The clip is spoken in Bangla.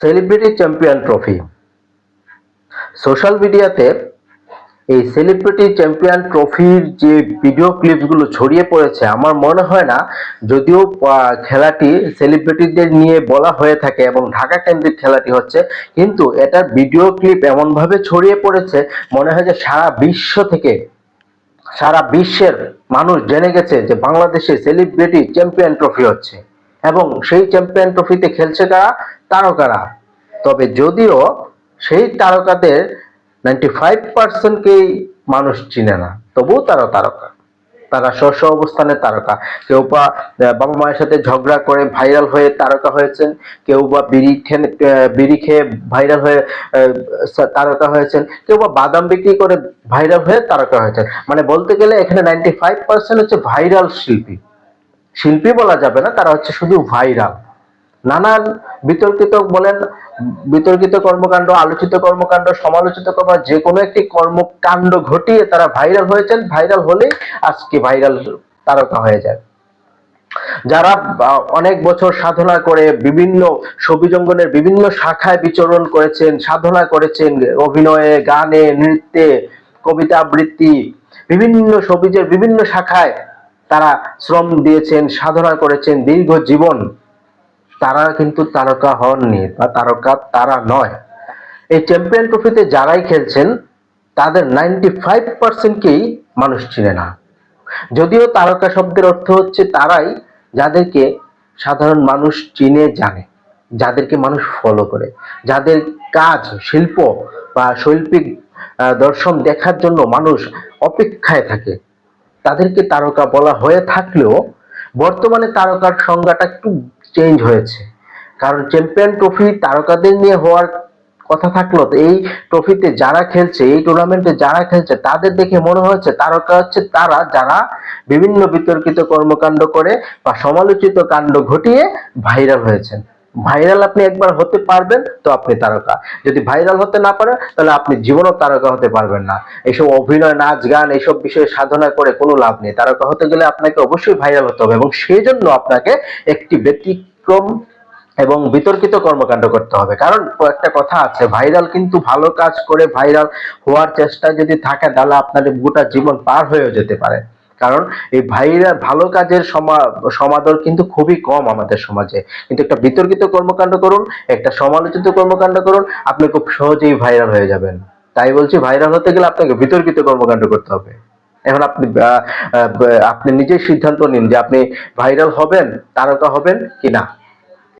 সেলিব্রিটি চ্যাম্পিয়ন ট্রফি সোশ্যাল মিডিয়াতে এই সেলিব্রিটি চ্যাম্পিয়ন ট্রফির যে ভিডিও ক্লিপগুলো ছড়িয়ে পড়েছে, আমার মনে হয় না যদিও খেলাটি সেলিব্রিটিদের নিয়ে বলা হয়ে থাকে এবং ঢাকা কেন্দ্রিক খেলাটি হচ্ছে, কিন্তু এটার ভিডিও ক্লিপ এমনভাবে ছড়িয়ে পড়েছে, মনে হয় যে সারা বিশ্ব থেকে, সারা বিশ্বের মানুষ জেনে গেছে যে বাংলাদেশে সেলিব্রিটি চ্যাম্পিয়ন ট্রফি হচ্ছে। এবং সেই চ্যাম্পিয়ন ট্রফিতে খেলছে কারা? তারকারা। তবে যদিও সেই তারকাদের নাইনটি ফাইভ পার্সেন্টকেই মানুষ চিনে না, তবুও তারা তারকা। তারা স্ব অবস্থানে তারকা। কেউ বা বাবা মায়ের সাথে ঝগড়া করে ভাইরাল হয়ে তারকা হয়েছেন, কেউ বা বিড়ি খেয়ে বিড়ি খেয়ে ভাইরাল হয়ে তারকা হয়েছেন, কেউ বা বাদাম বিক্রি করে ভাইরাল হয়ে তারকা হয়েছেন। মানে বলতে গেলে এখানে নাইনটি ফাইভ পার্সেন্ট হচ্ছে ভাইরাল শিল্পী। শিল্পী বলা যাবে না, তারা হচ্ছে শুধু ভাইরাল নানান বিতর্কিত বলেন, বিতর্কিত কর্মকাণ্ড, আলোচিত কর্মকাণ্ড, সমালোচিত কর্ম যে কোনো একটি কর্মকাণ্ড ঘটিয়ে তারা ভাইরাল হয়েছেন ভাইরাল হলেই আজকে ভাইরাল তারকা হয়ে যায়। যারা অনেক বছর সাধনা করে বিভিন্ন সবিজঙ্গনের বিভিন্ন শাখায় বিচরণ করেছেন, সাধনা করেছেন, অভিনয়ে, গানে, নৃত্যে, কবিতা আবৃত্তি, বিভিন্ন সবিজের বিভিন্ন শাখায় তারা শ্রম দিয়েছেন, সাধনা করেছেন, দীর্ঘ জীবন তারা কিন্তু তারকা হননি বা তারকা তারা নয়। এই চ্যাম্পিয়ন ট্রফিতে যারাই খেলছেন, তাদের নাইনটি ফাইভ পার্সেন্টকেই মানুষ চিনে না। যদিও তারকা শব্দের অর্থ হচ্ছে তারাই যাদেরকে সাধারণ মানুষ চিনে, জানে, যাদেরকে মানুষ ফলো করে, যাদের কাজ, শিল্প বা শৈল্পিক দর্শন দেখার জন্য মানুষ অপেক্ষায় থাকে। তাদেরকে তারকা বলা হয়ে থাকলেও বর্তমানে তারকার সংজ্ঞাটা একটু চেঞ্জ হয়েছে। কারণ চ্যাম্পিয়ন ট্রফি তারকাদের নিয়ে হওয়ার কথা থাকল তো এই ট্রফিতে যারা খেলছে, এই টুর্নামেন্টে যারা খেলছে, তাদের দেখে মনে হচ্ছে তারকা হচ্ছে তারা যারা বিভিন্ন বিতর্কিত কর্মকাণ্ড করে বা সমালোচিত কাণ্ড ঘটিয়ে ভাইরাল হয়েছেন। ভাইরাল আপনি একবার হতে পারবেন তো আপনি তারকা। যদি ভাইরাল হতে না পারেন, তাহলে আপনি জীবনও তারকা হতে পারবেন না। এইসব অভিনয়, নাচ, গান, এইসব বিষয়ে সাধনা করে কোনো লাভ নেই। তারকা হতে গেলে আপনাকে অবশ্যই ভাইরাল হতে হবে এবং সেই জন্য আপনাকে একটি ব্যতিক্রম এবং বিতর্কিত কর্মকাণ্ড করতে হবে। কারণ একটা কথা আছে, ভাইরাল কিন্তু ভালো কাজ করে ভাইরাল হওয়ার চেষ্টা যদি থাকে, তাহলে আপনার গোটা জীবন পার হয়েও যেতে পারে। কারণ এই ভাইরা ভালো কাজের সমা- সমাদর কিন্তু খুবই কম আমাদের সমাজে। কিন্তু একটা বিতর্কিত কর্মকাণ্ড করুন, একটা সমালোচিত কর্মকাণ্ড করুন, আপনি খুব সহজেই ভাইরাল হয়ে যাবেন। তাই বলছি ভাইরাল হতে গেলে আপনাকে বিতর্কিত কর্মকাণ্ড করতে হবে। এখন আপনি আপনি নিজেই সিদ্ধান্ত নিন যে আপনি ভাইরাল হবেন, তারকা হবেন কি না।